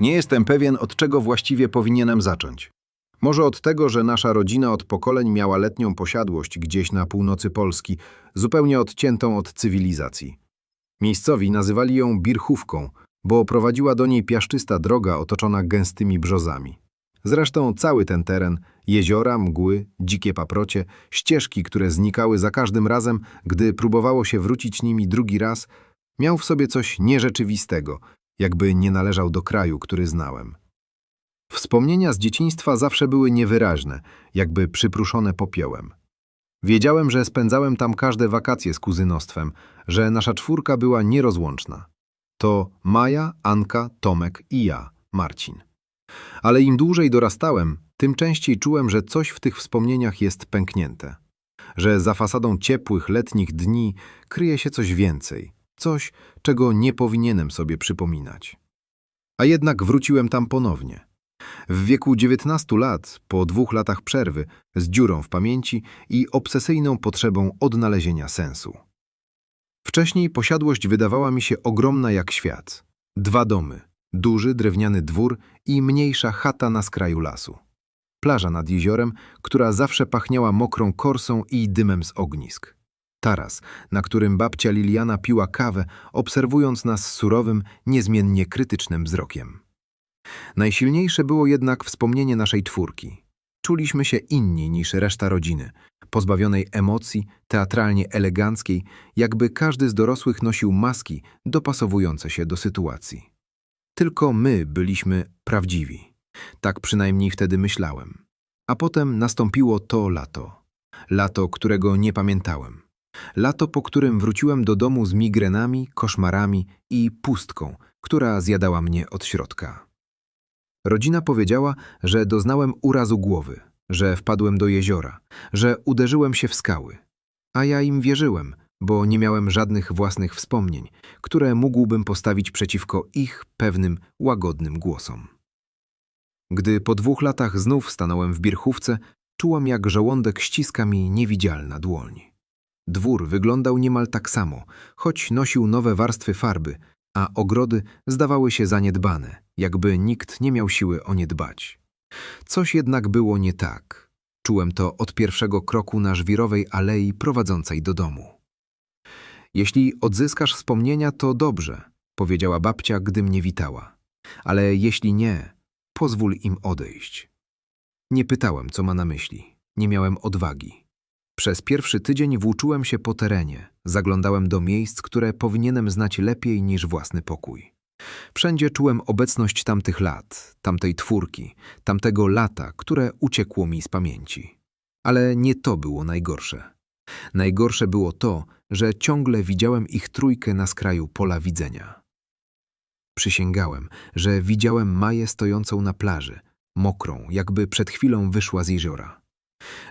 Nie jestem pewien, od czego właściwie powinienem zacząć. Może od tego, że nasza rodzina od pokoleń miała letnią posiadłość gdzieś na północy Polski, zupełnie odciętą od cywilizacji. Miejscowi nazywali ją Birchówką, bo prowadziła do niej piaszczysta droga otoczona gęstymi brzozami. Zresztą cały ten teren, jeziora, mgły, dzikie paprocie, ścieżki, które znikały za każdym razem, gdy próbowało się wrócić nimi drugi raz, miał w sobie coś nierzeczywistego, jakby nie należał do kraju, który znałem. Wspomnienia z dzieciństwa zawsze były niewyraźne, jakby przypruszone popiołem. Wiedziałem, że spędzałem tam każde wakacje z kuzynostwem, że nasza czwórka była nierozłączna. To Maja, Anka, Tomek i ja, Marcin. Ale im dłużej dorastałem, tym częściej czułem, że coś w tych wspomnieniach jest pęknięte. Że za fasadą ciepłych, letnich dni kryje się coś więcej, coś, czego nie powinienem sobie przypominać. A jednak wróciłem tam ponownie. W wieku 19 lat, po dwóch latach przerwy, z dziurą w pamięci i obsesyjną potrzebą odnalezienia sensu. Wcześniej posiadłość wydawała mi się ogromna jak świat. Dwa domy, duży drewniany dwór i mniejsza chata na skraju lasu. Plaża nad jeziorem, która zawsze pachniała mokrą korsą i dymem z ognisk. Taras, na którym babcia Liliana piła kawę, obserwując nas surowym, niezmiennie krytycznym wzrokiem. Najsilniejsze było jednak wspomnienie naszej czwórki. Czuliśmy się inni niż reszta rodziny, pozbawionej emocji, teatralnie eleganckiej, jakby każdy z dorosłych nosił maski dopasowujące się do sytuacji. Tylko my byliśmy prawdziwi. Tak przynajmniej wtedy myślałem. A potem nastąpiło to lato. Lato, którego nie pamiętałem. Lato, po którym wróciłem do domu z migrenami, koszmarami i pustką, która zjadała mnie od środka. Rodzina powiedziała, że doznałem urazu głowy, że wpadłem do jeziora, że uderzyłem się w skały. A ja im wierzyłem, bo nie miałem żadnych własnych wspomnień, które mógłbym postawić przeciwko ich pewnym, łagodnym głosom. Gdy po dwóch latach znów stanąłem w Birchówce, czułam jak żołądek ściska mi niewidzialna dłoń. Dwór wyglądał niemal tak samo, choć nosił nowe warstwy farby, a ogrody zdawały się zaniedbane, jakby nikt nie miał siły o nie dbać. Coś jednak było nie tak. Czułem to od pierwszego kroku na żwirowej alei prowadzącej do domu. Jeśli odzyskasz wspomnienia, to dobrze, powiedziała babcia, gdy mnie witała. Ale jeśli nie, pozwól im odejść. Nie pytałem, co ma na myśli. Nie miałem odwagi. Przez pierwszy tydzień włóczyłem się po terenie, zaglądałem do miejsc, które powinienem znać lepiej niż własny pokój. Wszędzie czułem obecność tamtych lat, tamtej twórki, tamtego lata, które uciekło mi z pamięci. Ale nie to było najgorsze. Najgorsze było to, że ciągle widziałem ich trójkę na skraju pola widzenia. Przysięgałem, że widziałem Maję stojącą na plaży, mokrą, jakby przed chwilą wyszła z jeziora.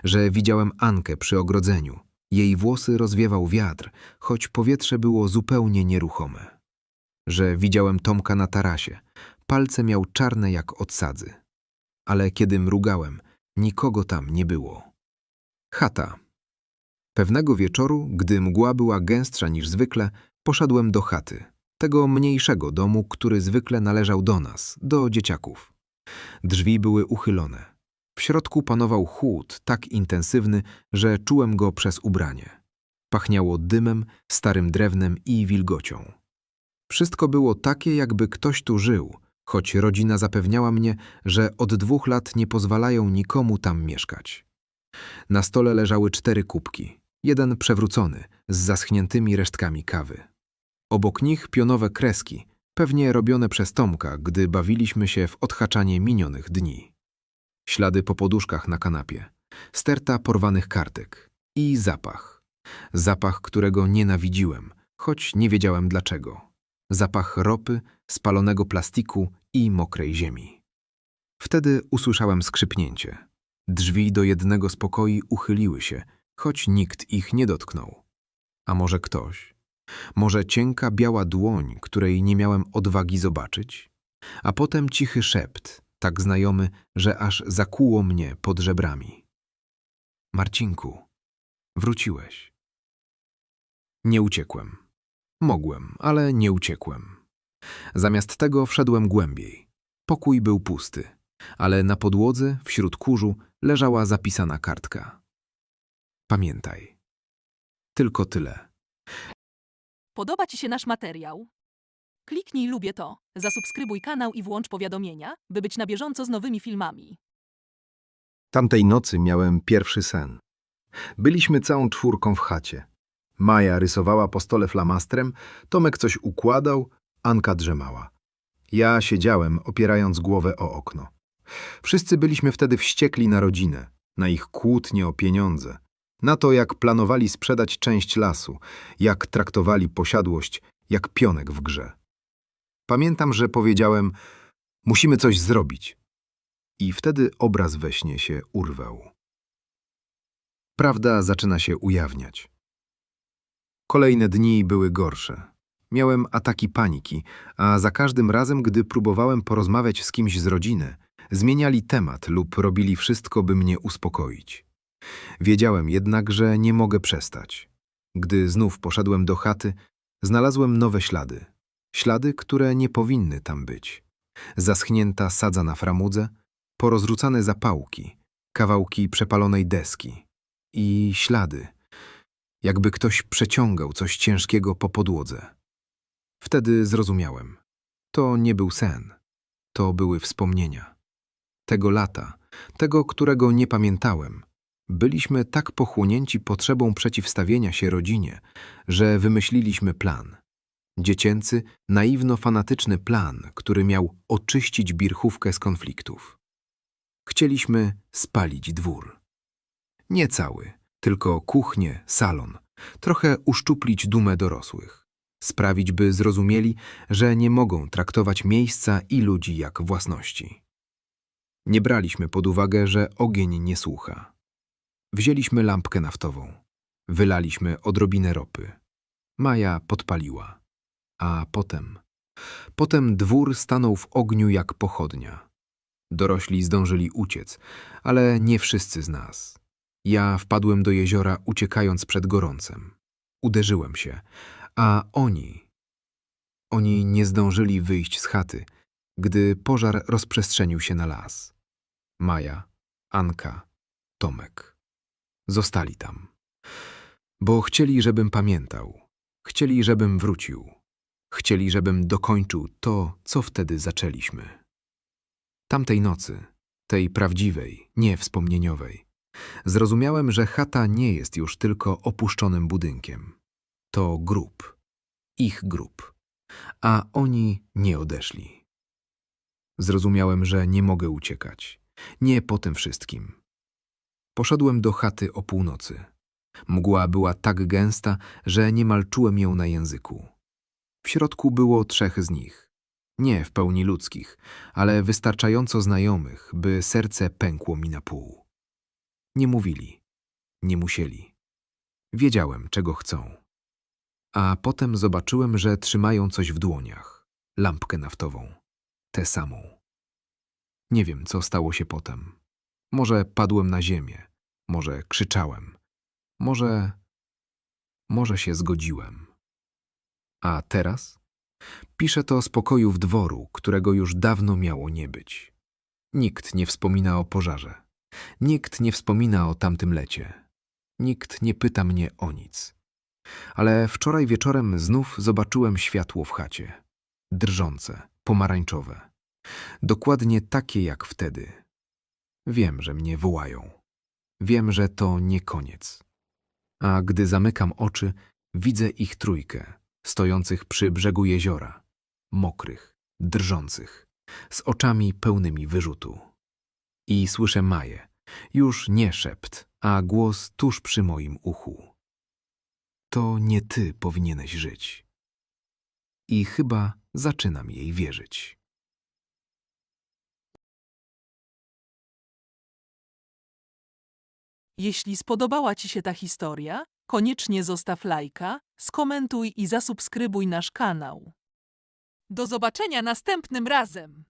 Że widziałem Ankę przy ogrodzeniu. Jej włosy rozwiewał wiatr, choć powietrze było zupełnie nieruchome. Że widziałem Tomka na tarasie. Palce miał czarne jak odsadzy. Ale kiedy mrugałem, nikogo tam nie było. Chata. Pewnego wieczoru, gdy mgła była gęstsza niż zwykle, poszedłem do chaty, tego mniejszego domu, który zwykle należał do nas, do dzieciaków. Drzwi były uchylone. W środku panował chłód tak intensywny, że czułem go przez ubranie. Pachniało dymem, starym drewnem i wilgocią. Wszystko było takie, jakby ktoś tu żył, choć rodzina zapewniała mnie, że od dwóch lat nie pozwalają nikomu tam mieszkać. Na stole leżały cztery kubki, jeden przewrócony, z zaschniętymi resztkami kawy. Obok nich pionowe kreski, pewnie robione przez Tomka, gdy bawiliśmy się w odhaczanie minionych dni. Ślady po poduszkach na kanapie, sterta porwanych kartek i zapach. Zapach, którego nienawidziłem, choć nie wiedziałem dlaczego. Zapach ropy, spalonego plastiku i mokrej ziemi. Wtedy usłyszałem skrzypnięcie. Drzwi do jednego z pokoi uchyliły się, choć nikt ich nie dotknął. A może ktoś? Może cienka biała dłoń, której nie miałem odwagi zobaczyć? A potem cichy szept, tak znajomy, że aż zakłuło mnie pod żebrami. Marcinku, wróciłeś. Nie uciekłem. Mogłem, ale nie uciekłem. Zamiast tego wszedłem głębiej. Pokój był pusty, ale na podłodze, wśród kurzu, leżała zapisana kartka. Pamiętaj. Tylko tyle. Podoba Ci się nasz materiał? Kliknij lubię to, zasubskrybuj kanał i włącz powiadomienia, by być na bieżąco z nowymi filmami. Tamtej nocy miałem pierwszy sen. Byliśmy całą czwórką w chacie. Maja rysowała po stole flamastrem, Tomek coś układał, Anka drzemała. Ja siedziałem, opierając głowę o okno. Wszyscy byliśmy wtedy wściekli na rodzinę, na ich kłótnie o pieniądze, na to, jak planowali sprzedać część lasu, jak traktowali posiadłość jak pionek w grze. Pamiętam, że powiedziałem, musimy coś zrobić. I wtedy obraz we śnie się urwał. Prawda zaczyna się ujawniać. Kolejne dni były gorsze. Miałem ataki paniki, a za każdym razem, gdy próbowałem porozmawiać z kimś z rodziny, zmieniali temat lub robili wszystko, by mnie uspokoić. Wiedziałem jednak, że nie mogę przestać. Gdy znów poszedłem do chaty, znalazłem nowe ślady. Ślady, które nie powinny tam być. Zaschnięta sadza na framudze, porozrzucane zapałki, kawałki przepalonej deski i ślady, jakby ktoś przeciągał coś ciężkiego po podłodze. Wtedy zrozumiałem. To nie był sen. To były wspomnienia. Tego lata, tego, którego nie pamiętałem. Byliśmy tak pochłonięci potrzebą przeciwstawienia się rodzinie, że wymyśliliśmy plan. Dziecięcy, naiwno-fanatyczny plan, który miał oczyścić birchówkę z konfliktów. Chcieliśmy spalić dwór. Nie cały, tylko kuchnię, salon, trochę uszczuplić dumę dorosłych. Sprawić, by zrozumieli, że nie mogą traktować miejsca i ludzi jak własności. Nie braliśmy pod uwagę, że ogień nie słucha. Wzięliśmy lampkę naftową. Wylaliśmy odrobinę ropy. Maja podpaliła. A potem... Potem dwór stanął w ogniu jak pochodnia. Dorośli zdążyli uciec, ale nie wszyscy z nas. Ja wpadłem do jeziora, uciekając przed gorącem. Uderzyłem się, a oni... Oni nie zdążyli wyjść z chaty, gdy pożar rozprzestrzenił się na las. Maja, Anka, Tomek. Zostali tam. Bo chcieli, żebym pamiętał. Chcieli, żebym wrócił. Chcieli, żebym dokończył to, co wtedy zaczęliśmy. Tamtej nocy, tej prawdziwej, nie wspomnieniowej, zrozumiałem, że chata nie jest już tylko opuszczonym budynkiem. To grób. Ich grób. A oni nie odeszli. Zrozumiałem, że nie mogę uciekać. Nie po tym wszystkim. Poszedłem do chaty o północy. Mgła była tak gęsta, że niemal czułem ją na języku. W środku było trzech z nich. Nie w pełni ludzkich, ale wystarczająco znajomych, by serce pękło mi na pół. Nie mówili, nie musieli. Wiedziałem, czego chcą. A potem zobaczyłem, że trzymają coś w dłoniach lampkę naftową. Tę samą. Nie wiem, co stało się potem. Może padłem na ziemię, może krzyczałem, może. może się zgodziłem. A teraz? Piszę to z pokoju w dworu, którego już dawno miało nie być. Nikt nie wspomina o pożarze. Nikt nie wspomina o tamtym lecie. Nikt nie pyta mnie o nic. Ale wczoraj wieczorem znów zobaczyłem światło w chacie. Drżące, pomarańczowe. Dokładnie takie jak wtedy. Wiem, że mnie wołają. Wiem, że to nie koniec. A gdy zamykam oczy, widzę ich trójkę, stojących przy brzegu jeziora, mokrych, drżących, z oczami pełnymi wyrzutu. I słyszę Maję, już nie szept, a głos tuż przy moim uchu. To nie ty powinieneś żyć. I chyba zaczynam jej wierzyć. Jeśli spodobała Ci się ta historia, koniecznie zostaw lajka, skomentuj i zasubskrybuj nasz kanał. Do zobaczenia następnym razem!